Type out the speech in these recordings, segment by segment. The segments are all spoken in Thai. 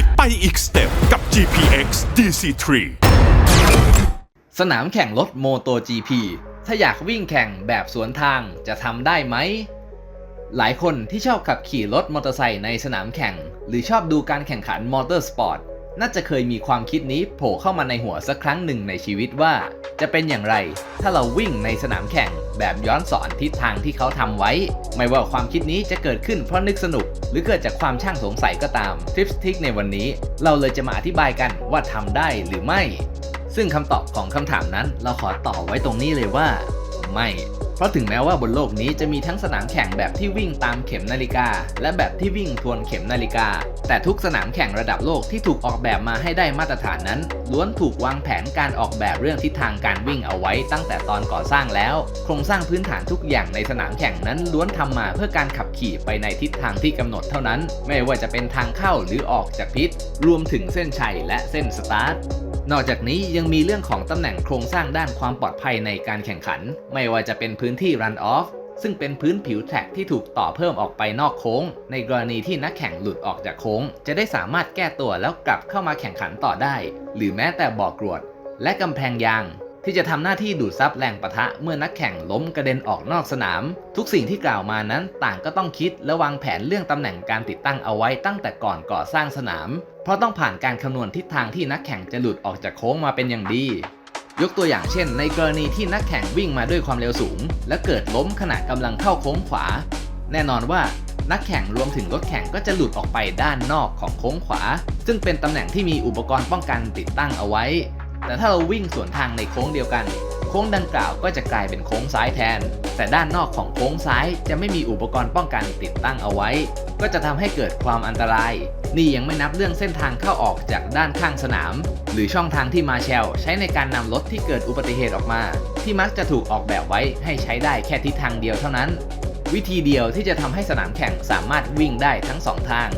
วิตไปอีกสเต็ปกับ GPX DC3 สนามแข่งรถ MotoGP ถ้าอยากวิ่งแข่งแบบสวนทางจะทำได้ไหม หลายคนที่ชอบขับขี่รถมอเตอร์ไซค์ในสนามแข่ง หรือชอบดูการแข่งขันมอเตอร์สปอร์ตน่าจะเคยมีความคิดนี้โผล่เข้ามาในหัวสักครั้งหนึ่งในชีวิตว่า จะเป็นอย่างไร ถ้าเราวิ่งในสนามแข่งแบบย้อนสอนทิศทางที่เขาทำไว้ ไม่ว่าความคิดนี้จะเกิดขึ้นเพราะนึกสนุก หรือเกิดจากความช่างสงสัยก็ตามทริปสติกในวันนี้ เราเลยจะมาอธิบายกันว่าทำได้หรือไม่ ซึ่งคำตอบของคำถามนั้น เราขอตอบไว้ตรงนี้เลยว่า ไม่ เพราะถึงแม้ว่าบนโลกนี้จะมีทั้งสนามแข่งแบบที่วิ่งตามเข็มนาฬิกา และแบบที่วิ่งทวนเข็มนาฬิกา แต่ทุกสนามแข่งระดับโลกที่ถูกออกแบบมาให้ได้มาตรฐานนั้น ล้วนถูกวางแผนการออกแบบเรื่องทิศทางการวิ่งเอาไว้ตั้งแต่ตอนก่อสร้างแล้ว โครงสร้างพื้นฐานทุกอย่างในสนามแข่งนั้นล้วนทำมาเพื่อการขับขี่ไปในทิศทางที่กำหนดเท่านั้น ไม่ว่าจะเป็นทางเข้าหรือออกจากพิษ รวมถึงเส้นชัยและเส้นสตาร์ท นอกจากนี้ยังมีเรื่องของตำแหน่งโครงสร้างด้านความปลอดภัยในการแข่งขัน ไม่ว่าจะเป็นพื้นที่ run off ซึ่งเป็นพื้นผิวแท็กที่ถูกต่อเพิ่มออกไปนอกโค้ง ในกรณีที่นักแข่งหลุดออกจากโค้ง จะได้สามารถแก้ตัวแล้วกลับเข้ามาแข่งขันต่อได้ หรือแม้แต่บ่อกรวด และกำแพงยาง ที่จะทำหน้าที่ดูดซับแรงปะทะเมื่อนักแข่งล้มกระเด็นออกนอกสนาม ทุกสิ่งที่กล่าวมานั้นต่างก็ต้องคิดและวางแผนเรื่องตำแหน่งการติดตั้งเอาไว้ตั้งแต่ก่อนก่อสร้างสนาม เพราะต้องผ่านการคำนวณทิศทางที่นักแข่งจะหลุดออกจากโค้งมาเป็นอย่างดี ยกตัวอย่างเช่น ในกรณีที่นักแข่งวิ่งมาด้วยความเร็วสูง และเกิดล้มขณะกำลังเข้าโค้งขวา แน่นอนว่านักแข่งรวมถึงรถแข่งก็จะหลุดออกไปด้านนอกของโค้งขวา ซึ่งเป็นตำแหน่งที่มีอุปกรณ์ป้องกันติดตั้งเอาไว้ แต่ถ้าเราวิ่งสวนทางในโค้งเดียวกัน โค้งดังกล่าวก็จะกลายเป็นโค้งซ้ายแทน แต่ด้านนอกของโค้งซ้ายจะไม่มีอุปกรณ์ป้องกันติดตั้งเอาไว้ ก็จะทำให้เกิดความอันตราย นี่ยังไม่นับเรื่องเส้นทางเข้าออกจากด้านข้างสนาม หรือช่องทางที่มาแชลใช้ในการนำรถที่เกิดอุบัติเหตุออกมา ที่มักจะถูกออกแบบไว้ให้ใช้ได้แค่ทิศทางเดียวเท่านั้น วิธีเดียวที่จะทำให้สนามแข่งสามารถวิ่งได้ทั้งสองทาง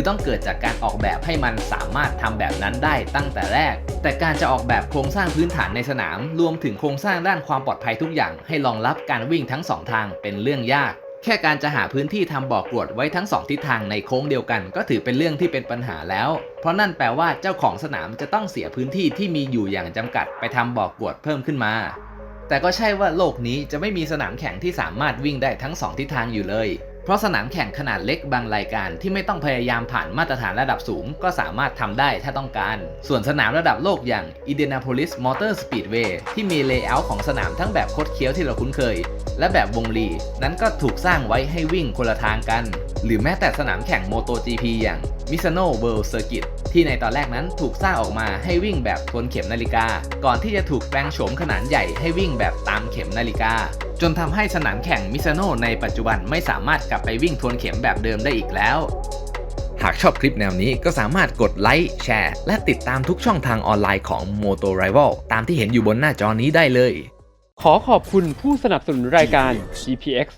คือต้องเกิดจากการออกแบบให้มันสามารถทำแบบนั้นได้ตั้งแต่แรก แต่การจะออกแบบโครงสร้างพื้นฐานในสนาม รวมถึงโครงสร้างด้านความปลอดภัยทุกอย่าง ให้รองรับการวิ่งทั้งสองทางเป็นเรื่องยาก แค่การจะหาพื้นที่ทำบ่อกรวดไว้ทั้งสองทิศทางในโค้งเดียวกัน ก็ถือเป็นเรื่องที่เป็นปัญหาแล้ว เพราะนั่นแปลว่าเจ้าของสนามจะต้องเสียพื้นที่ที่มีอยู่อย่างจำกัดไปทำบ่อกรวดเพิ่มขึ้นมาแต่ก็ใช่ว่าโลกนี้จะไม่มีสนามแข่งที่สามารถวิ่งได้ทั้งสองทิศทางอยู่เลย เพราะสนามแข่งขนาดเล็กบางรายการที่ไม่ต้องพยายามผ่านมาตรฐานระดับสูง ก็สามารถทำได้ถ้าต้องการ ส่วนสนามระดับโลกอย่าง Indianapolis Motor Speedway ที่มีเลเยอร์ของสนามทั้งแบบคดเคี้ยวที่เราคุ้นเคย และแบบวงลีนั้นก็ถูกสร้างไว้ให้วิ่งคนละทางกัน หรือแม้แต่สนามแข่ง MotoGP อย่าง Misano World Circuit ที่ในตอนแรกนั้นถูกสร้างออกมาให้วิ่งแบบทวนเข็มนาฬิกา ก่อนที่จะถูกแปลงโฉมขนาดใหญ่ให้วิ่งแบบตามเข็มนาฬิกา จนทำให้สนามแข่งมิซาโนในปัจจุบันไม่สามารถกลับไปวิ่งทวนเข็มแบบเดิมได้อีกแล้ว หากชอบคลิปแนวนี้ก็สามารถกดไลค์แชร์ และติดตามทุกช่องทางออนไลน์ของ Moto Rival ตามที่เห็นอยู่บนหน้าจอนี้ได้เลย ขอขอบคุณผู้สนับสนุนรายการ GPX